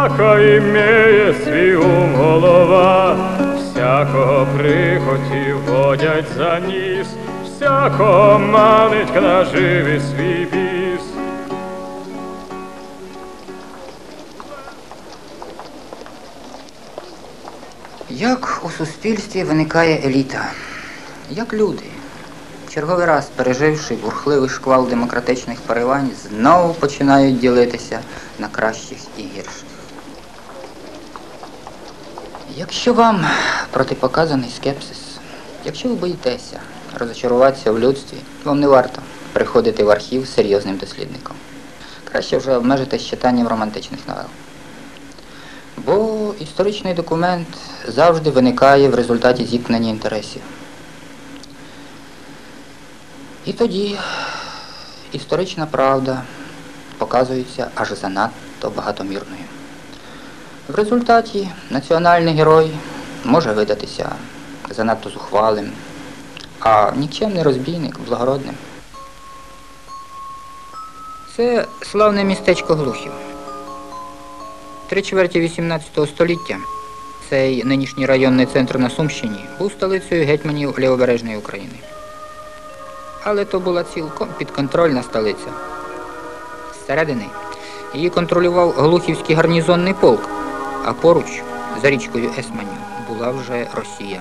всяка імеє свій ум голова, всякого прихоті водять за ніс, всякого манить к наживі свій біс. Як у суспільстві виникає еліта? Як люди, черговий раз переживши бурхливий шквал демократичних поривань, знову починають ділитися на кращих і гірших. Якщо вам протипоказаний скепсис, якщо ви боїтеся розочаруватися в людстві, вам не варто приходити в архів з серйозним дослідником. Краще вже обмежитись читанням романтичних новел. Бо історичний документ завжди виникає в результаті зіткнення інтересів. І тоді історична правда показується аж занадто багатомірною. В результаті національний герой може видатися занадто зухвалим, а нікчемний розбійник благородним. Це славне містечко Глухів. Три чверті 18 століття цей нинішній районний центр на Сумщині був столицею гетьманів Лівобережної України. Але то була цілком підконтрольна столиця. Зсередини її контролював Глухівський гарнізонний полк, а поруч, за річкою Есманю, була вже Росія.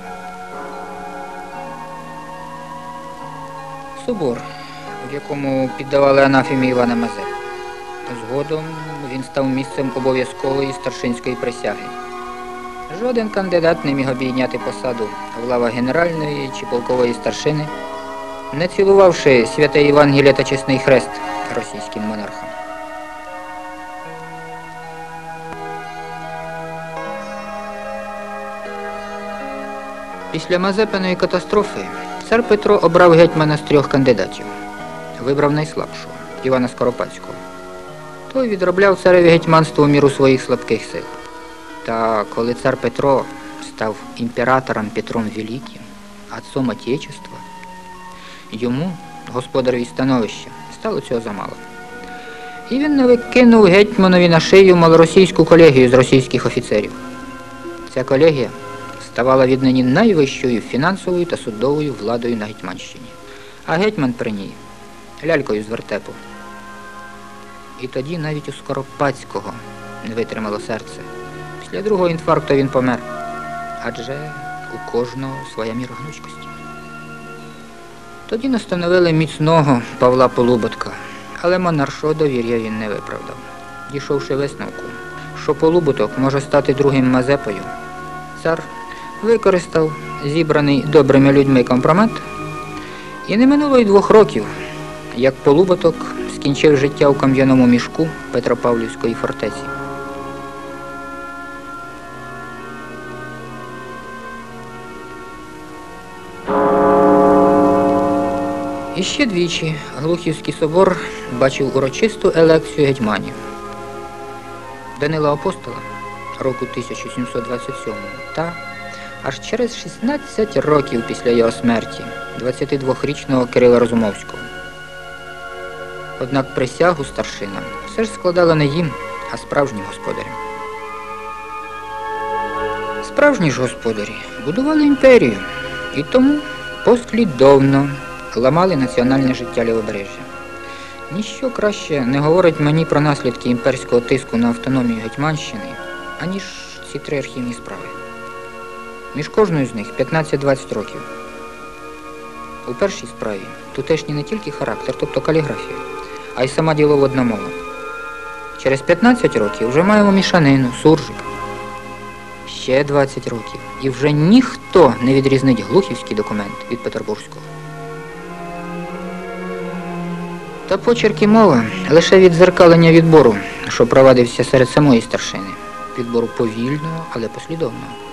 Собор, в якому піддавали анафемі Івана Мазепи. Згодом він став місцем обов'язкової старшинської присяги. Жоден кандидат не міг обійняти посаду в лавах генеральної чи полкової старшини, не цілувавши святе Євангеліє та чесний хрест російським монархам. Після Мазепиної катастрофи цар Петро обрав гетьмана з трьох кандидатів. Вибрав найслабшого Івана Скоропадського. Той відробляв цареві гетьманство у міру своїх слабких сил. Та коли цар Петро став імператором Петром Великим, отцом Отечества, йому, господареві становища, стало цього замало. І він не кинув гетьманові на шию малоросійську колегію з російських офіцерів. Ця колегія ставала віднині найвищою фінансовою та судовою владою на Гетьманщині. А гетьман при ній лялькою з вертепу. І тоді навіть у Скоропадського не витримало серце. Після другого інфаркту він помер. Адже у кожного своя міра гнучкості. Тоді настановили міцного Павла Полуботка, але монаршого довір'я він не виправдав. Дійшовши висновку, що Полуботок може стати другим Мазепою, цар використав зібраний добрими людьми компромат, і не минуло й двох років, як Полуботок скінчив життя у кам'яному мішку Петропавлівської фортеці. І ще двічі Глухівський собор бачив урочисту елекцію гетьманів. Данила Апостола року 1727 та аж через 16 років після його смерті 22-річного Кирила Розумовського. Однак присягу старшинам все ж складала не їм, а справжнім господарям. Справжні ж господарі будували імперію і тому послідовно ламали національне життя лівобережжя. Ніщо краще не говорить мені про наслідки імперського тиску на автономію Гетьманщини, аніж ці три архівні справи. Між кожною з них 15-20 років. У першій справі тутешній не тільки характер, тобто каліграфія, а й сама діловодна мова. Через 15 років вже маємо мішанину, суржик. Ще 20 років. І вже ніхто не відрізнить глухівський документ від петербурзького. Та почерк і мова лише відзеркалення відбору, що провадився серед самої старшини. Відбору повільного, але послідовного.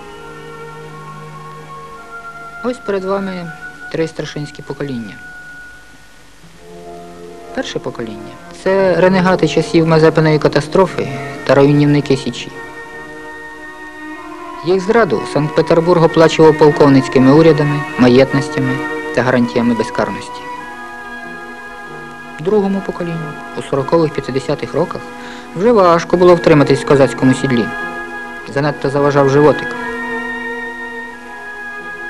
Ось перед вами три старшинські покоління. Перше покоління це ренегати часів Мазепиної катастрофи та руйнівники Січі. Їх зраду Санкт-Петербург оплачував полковницькими урядами, маєтностями та гарантіями безкарності. другому поколінню, у 40-50-х роках, вже важко було втриматись в козацькому сідлі. Занадто заважав животик.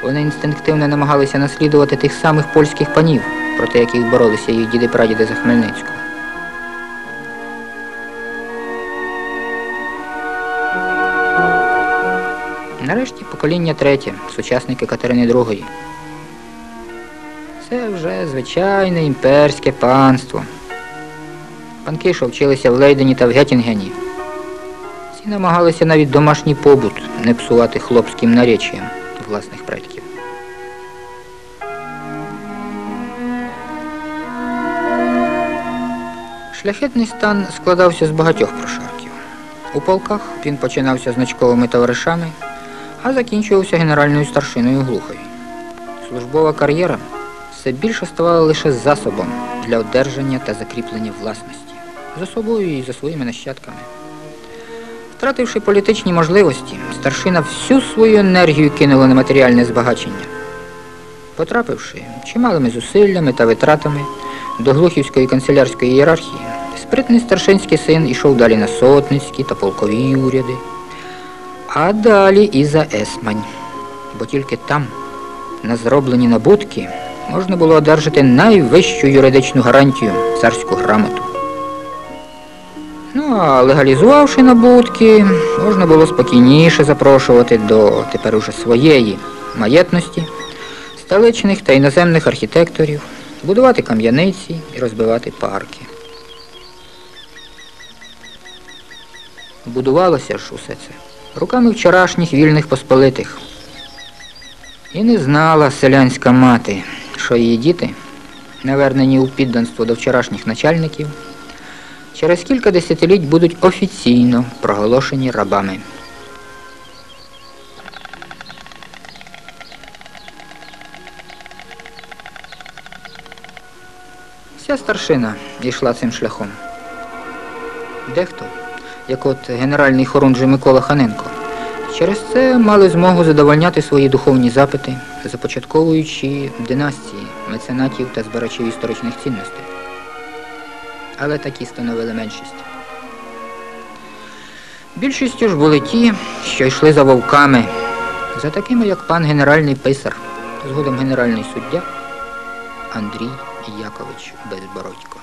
Вони інстинктивно намагалися наслідувати тих самих польських панів, проти яких боролися їх діди-прадіди за Хмельницького. Нарешті покоління третє, сучасники Катерини II. Це вже звичайне імперське панство. Панки, що вчилися в Лейдені та в Геттінгені. Ці намагалися навіть домашній побут не псувати хлопським власних предків. Шляхетний стан складався з багатьох прошарків. У полках він починався значковими товаришами, а закінчувався генеральною старшиною глухові. Службова кар'єра все більше ставала лише засобом для одержання та закріплення власності за собою і за своїми нащадками. Втративши політичні можливості, старшина всю свою енергію кинула на матеріальне збагачення. Потрапивши чималими зусиллями та витратами до глухівської канцелярської ієрархії, спритний старшинський син ішов далі на сотницькі та полкові уряди, а далі і за Есмань, бо тільки там, на зроблені набутки, можна було одержати найвищу юридичну гарантію царську грамоту. А легалізувавши набутки, можна було спокійніше запрошувати до тепер уже своєї маєтності столичних та іноземних архітекторів, будувати кам'яниці і розбивати парки. Будувалося ж усе це руками вчорашніх вільних посполитих. І не знала селянська мати, що її діти, навернені у підданство до вчорашніх начальників, через кілька десятиліть будуть офіційно проголошені рабами. Вся старшина йшла цим шляхом. Дехто, як от генеральний хорунжий Микола Ханенко, через це мали змогу задовольняти свої духовні запити, започатковуючи династії меценатів та збирачів історичних цінностей. Але такі становили меншість. Більшістю ж були ті, що йшли за вовками, за такими, як пан генеральний писар, згодом генеральний суддя Андрій Якович Безбородько.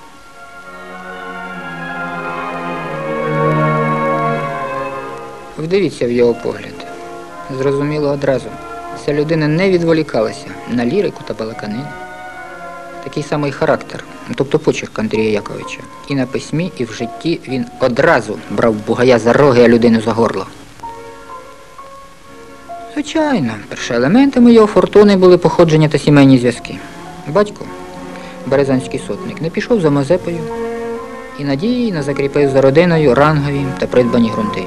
Вдивіться в його погляд. Зрозуміло одразу. Ця людина не відволікалася на лірику та балаканину. Такий самий характер, тобто почерк Андрія Яковича. І на письмі, і в житті він одразу брав бугая за роги, а людину за горло. Звичайно, першоелементами його фортуни були походження та сімейні зв'язки. Батько, березанський сотник, не пішов за Мазепою і надії на закріпив за родиною рангові та придбані ґрунти.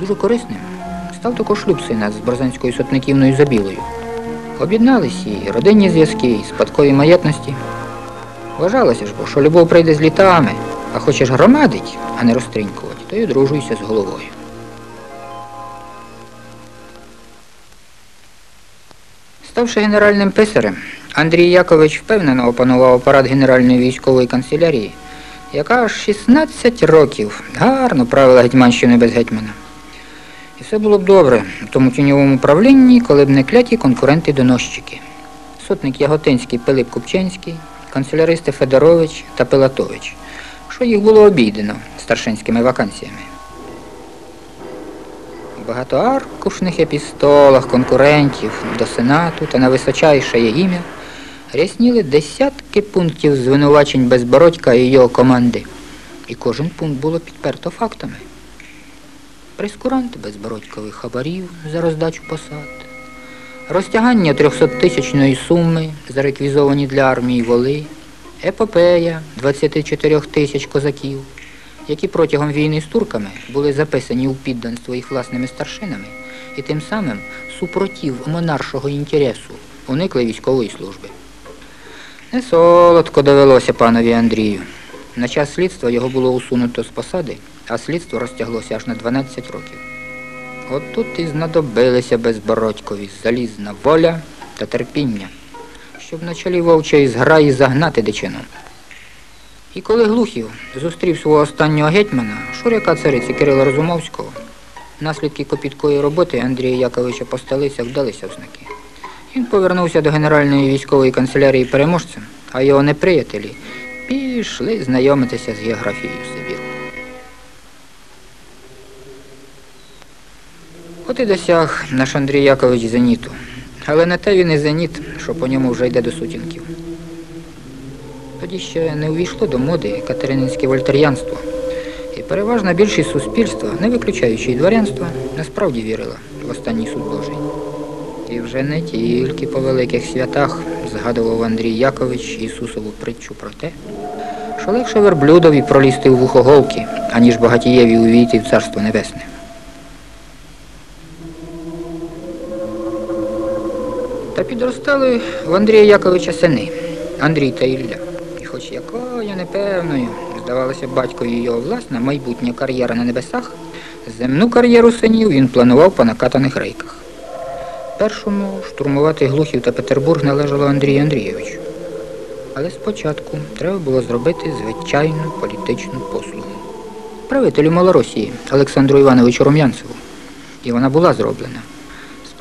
Дуже корисним став також шлюб сина з Березанською сотниківною Забілою. Об'єднались і родинні зв'язки, і спадкові маєтності. Вважалося ж, бо що любов прийде з літами, а хочеш громадить, а не розтринькувати, то й одружуйся з головою. Ставши генеральним писарем, Андрій Якович впевнено опанував апарат Генеральної військової канцелярії, яка аж 16 років гарно правила гетьманщиною без гетьмана. Все було б добре в тому тіньовому правлінні, коли б не кляті конкуренти-доносчики. Сотник Яготинський Пилип Купченський, канцеляристи Федорович та Пилатович, що їх було обійдено старшинськими вакансіями. У багатоаркушних епістолах конкурентів до Сенату та на височайше ім'я рясніли десятки пунктів звинувачень Безбородька і його команди. І кожен пункт було підперто фактами. Прескурант безбородькових хабарів за роздачу посад, розтягання 300-тисячної суми, зареквізовані для армії воли, епопея 24 тисяч козаків, які протягом війни з турками були записані у підданство їх власними старшинами і тим самим супротив монаршого інтересу уникли військової служби. Не солодко довелося панові Андрію. На час слідства його було усунуто з посади, а слідство розтяглося аж на 12 років. От тут і знадобилися безбородькові залізна воля та терпіння, щоб на чолі вовчої зграї загнати дичину. І коли Глухів зустрів свого останнього гетьмана, шуряка цариці Кирила Розумовського, наслідки копіткої роботи Андрія Яковича по столицях вдалися в знаки. Він повернувся до Генеральної військової канцелярії переможцем, а його неприятелі пішли знайомитися з географією Сибіру. От і досяг наш Андрій Якович зеніту. Але не те він і зеніт, що по ньому вже йде до сутінків. Тоді ще не увійшло до моди катерининське вольтер'янство. І переважна більшість суспільства, не виключаючи й дворянства, насправді вірила в останній суд Божий. І вже не тільки по великих святах згадував Андрій Якович Ісусову притчу про те, що легше верблюдові пролізти в вухоголки, аніж багатієві увійти в царство небесне. Та підростали в Андрія Яковича сини Андрій та Ілля. І хоч якою непевною здавалося батькові його власна майбутня кар'єра на небесах, земну кар'єру синів він планував по накатаних рейках. Першому штурмувати Глухів та Петербург належало Андрію Андрійовичу. Але спочатку треба було зробити звичайну політичну послугу. Правителю Малоросії Олександру Івановичу Рум'янцеву. І вона була зроблена.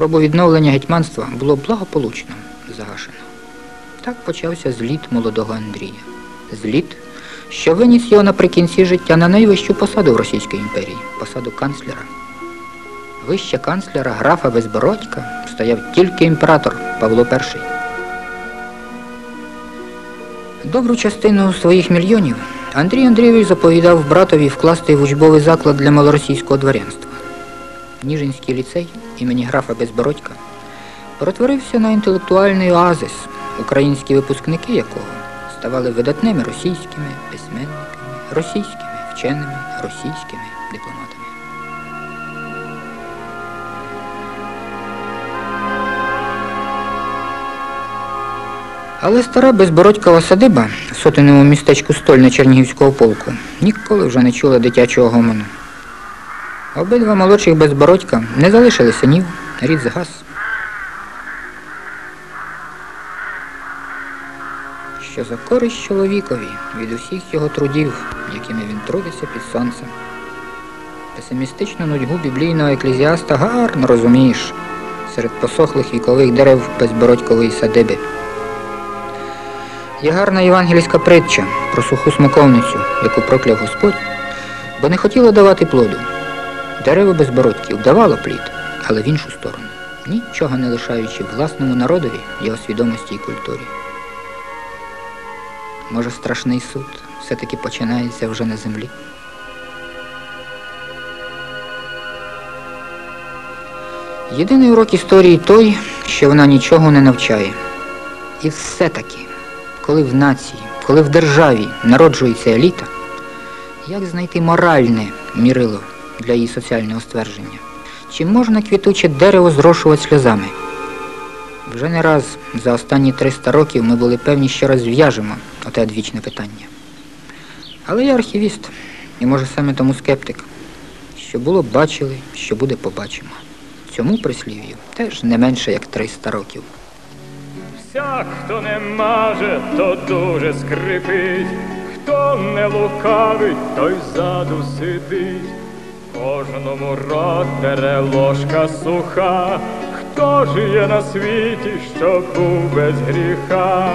Спробу відновлення гетьманства було благополучно загашено. Так почався зліт молодого Андрія. Зліт, що виніс його наприкінці життя на найвищу посаду в Російській імперії посаду канцлера. Вище канцлера графа Безбородька стояв тільки імператор Павло І. Добру частину своїх мільйонів Андрій Андрійович заповідав братові вкласти в учбовий заклад для малоросійського дворянства. Ніжинський ліцей імені графа Безбородька перетворився на інтелектуальний оазис, українські випускники якого ставали видатними російськими письменниками, російськими вченими, російськими дипломатами. Але стара безбородькова садиба в сотеному містечку Стольне Чернігівського полку ніколи вже не чула дитячого гомону. Обидва молодших безбородька не залишили синів, рід згас. Що за користь чоловікові від усіх його трудів, якими він трудиться під сонцем. Песимістичну нудьгу біблійного еклезіаста гарно розумієш серед посохлих вікових дерев безбородькової садиби. Є гарна євангельська притча про суху смоковницю, яку прокляв Господь, бо не хотіла давати плоду. Дерево безбородьків давало плід, але в іншу сторону, нічого не лишаючи власному народові, його свідомості і культурі. Може, страшний суд все-таки починається вже на землі. Єдиний урок історії той, що вона нічого не навчає. І все-таки, коли в нації, коли в державі народжується еліта, як знайти моральне мірило для її соціального ствердження? Чи можна квітуче дерево зрошувати сльозами? Вже не раз за останні 300 років ми були певні, що розв'яжемо оте одвічне питання. Але я архівіст, і може саме тому скептик. Що було бачили, що буде побачимо. Цьому прислів'ю теж не менше як 300 років. Всяк, хто не маже, то дуже скрипить, хто не лукавить, той ззаду сидить. Кожному рот тере ложка суха, хто ж є на світі, що був без гріха.